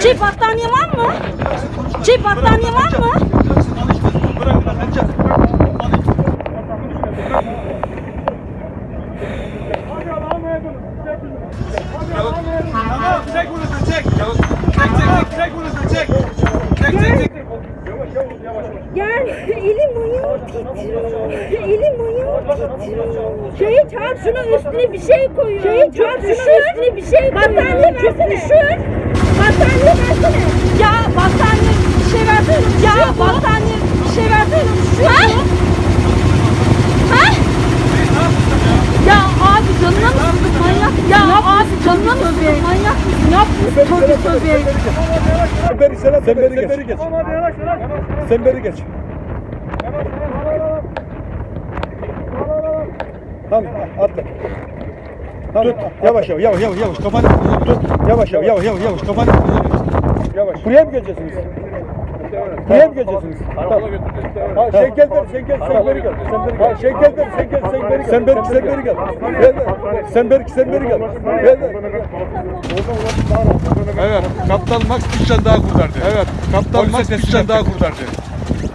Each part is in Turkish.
Çift battaniye var mı? Çift battaniye var mı? Çek bunu çek. Çek çek çek bunu çek. Çek çek çek. Gel. Elim ayağım titriyor. Elim ayağım titriyor. Şeyi çarp şunu üstüne bir şey koyun. Şeyi çarp şunu üstüne bir şey koyun. Battaniye versene. Düşür. Battaniye versene. Ya battaniye bir şey versene. Ya battaniye bir şey versene. Ha? Ha? Ya abi canına mı sıkıldın manyak? Ya abi canına mı sıkıldın manyak? Ne yapıyorsun? Tövbe tövbe. Sen beri sen. Sen beri geç. Sen beri geç. Tamam atla. Tut. Yavaş yavaş yavaş yavaş yavaş kafanı tut. Yavaş yavaş yavaş yavaş yavaş kafanı. Yavaş. Buraya mı geleceksiniz? Buraya mı geleceksiniz? Tamam. Ha, şey gel der, sen gel, sen beri gel. Sen beri gel. Şey gel der, sen gel, sen beri gel. Sen beri, sen beri gel. Gel. Sen beri, sen beri gel. Gel. Evet, Kaptan Max bir can daha kurtardı. Evet, Kaptan Max bir can daha kurtardı.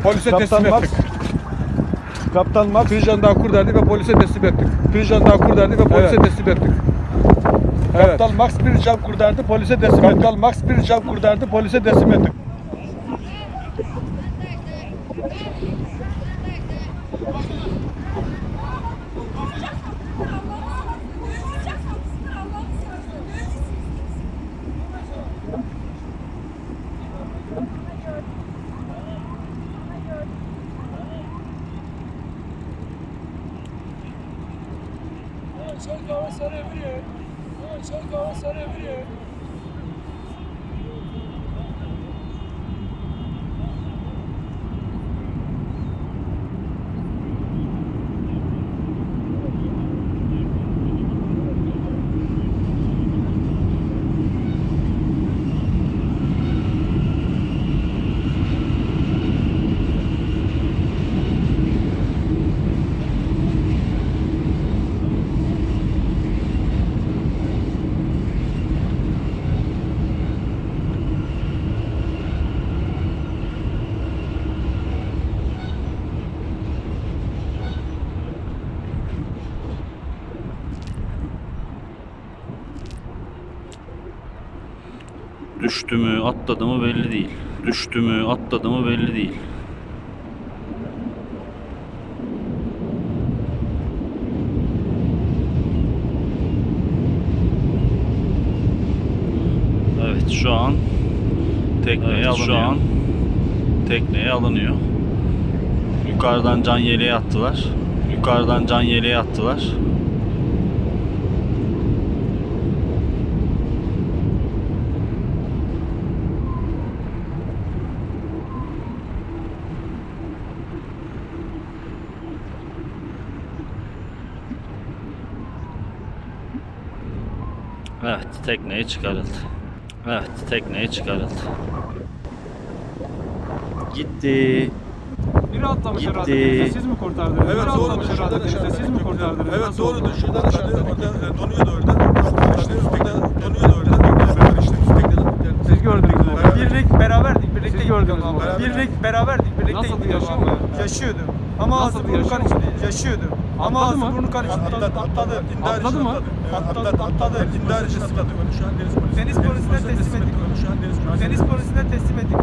Polise teslim ettik. Kaptan Max. Bir can daha kurtardı ve polise teslim ettik. Bir can daha kurtardı ve polise Evet. teslim ettik. Evet. Kaptan Max bir can kurtardı, polise teslim ettik. Kaptan Max bir can kurtardı, polise teslim ettik. Çek hava sarabiliyor. Çek hava sarabiliyor. Düştü mü atladı mı belli değil. Düştü mü atladı mı belli değil. Evet şu an tekneye alınıyor. Şu an tekneye alınıyor. Yukarıdan can yeleği attılar. Yukarıdan can yeleği attılar. Evet, tekneye çıkarıldı. Evet, tekneye çıkarıldı. Gitti. Biri atlamış Gitti. herhalde denize. Siz mi kurtardınız? Evet Biri doğru. atlamış herhalde denize. Siz mi kurtardınız? Evet doğru. oldu? Şuradan işte orada e, donuyordu orada. İşte tekne donuyordu orada. Tekne beraber işte. Tekne Siz gördünüz mü? Birlik beraberdik, birlikte Siz gördünüz ama. mü? Beraber. Birlik beraberdik, birlikte Nasıldı, yaşıyor mu? Yaşıyordu. Ama Nasıldı, ağzı burnu yaşıyor mu? Yaşıyordu. Ama Atladı mı? burnu karıştı. Atladı, atladı. İntihar Atladı için mı? Atladı, atladı, atladı. atladı. İntihar için atladı. Şu an deniz polisi. Deniz polisine teslim ettik. Şu an. Deniz polisine teslim ettik.